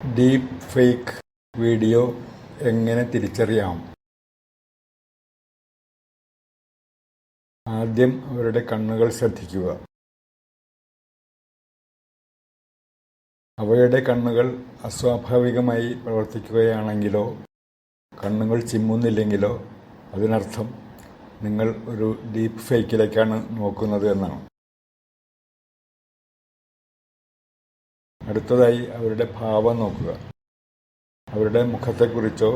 Deep fake video എങ്ങനെ തിരിച്ചറിയാം? ആദ്യം അവരുടെ കണ്ണുകൾ ശ്രദ്ധിക്കുക. അവയുടെ കണ്ണുകൾ അസ്വാഭാവികമായി പ്രവർത്തിക്കുകയാണെങ്കിലോ കണ്ണുകൾ ചിമ്മുന്നില്ലെങ്കിലോ അതിനർത്ഥം നിങ്ങൾ ഒരു ഡീപ്പ് ഫേക്കിലേക്കാണ് നോക്കുന്നത് എന്നാണ്. അടുത്തതായി അവരുടെ ഭാവം നോക്കുക. അവരുടെ മുഖത്തെക്കുറിച്ചോ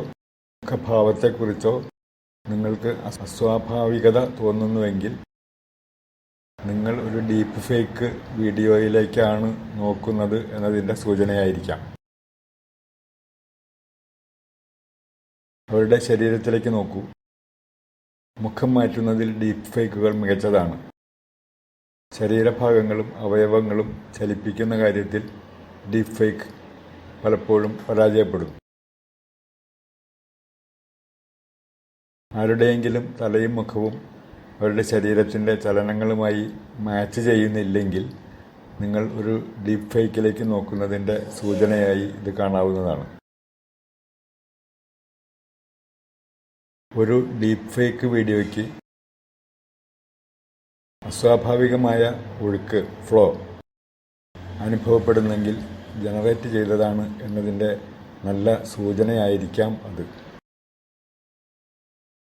മുഖഭാവത്തെക്കുറിച്ചോ നിങ്ങൾക്ക് അസ്വാഭാവികത തോന്നുന്നുവെങ്കിൽ നിങ്ങൾ ഒരു ഡീപ്പ് ഫേക്ക് വീഡിയോയിലേക്കാണ് നോക്കുന്നത് എന്നതിന്റെ സൂചനയായിരിക്കാം. അവരുടെ ശരീരത്തിലേക്ക് നോക്കൂ. മുഖം മാറ്റുന്നതിൽ ഡീപ്പ് ഫേക്കുകൾ മികച്ചതാണ്. ശരീരഭാഗങ്ങളും അവയവങ്ങളും ചലിപ്പിക്കുന്ന കാര്യത്തിൽ ഡീപ്പ് ഫേക്ക് പലപ്പോഴും പരാജയപ്പെടും. ആരുടെയെങ്കിലും തലയും മുഖവും അവരുടെ ശരീരത്തിന്റെ ചലനങ്ങളുമായി മാച്ച് ചെയ്യുന്നില്ലെങ്കിൽ നിങ്ങൾ ഒരു ഡീപ് ഫേക്കിലേക്ക് നോക്കുന്നതിന്റെ സൂചനയായി ഇത് കാണാവുന്നതാണ്. ഒരു ഡീപ് ഫേക്ക് വീഡിയോയ്ക്ക് അസ്വാഭാവികമായ ഒഴുക്ക് ഫ്ലോ അനുഭവപ്പെടുന്നെങ്കിൽ ജനറേറ്റ് ചെയ്തതാണ് എന്നതിന്റെ നല്ല സൂചനയായിരിക്കാം അത്.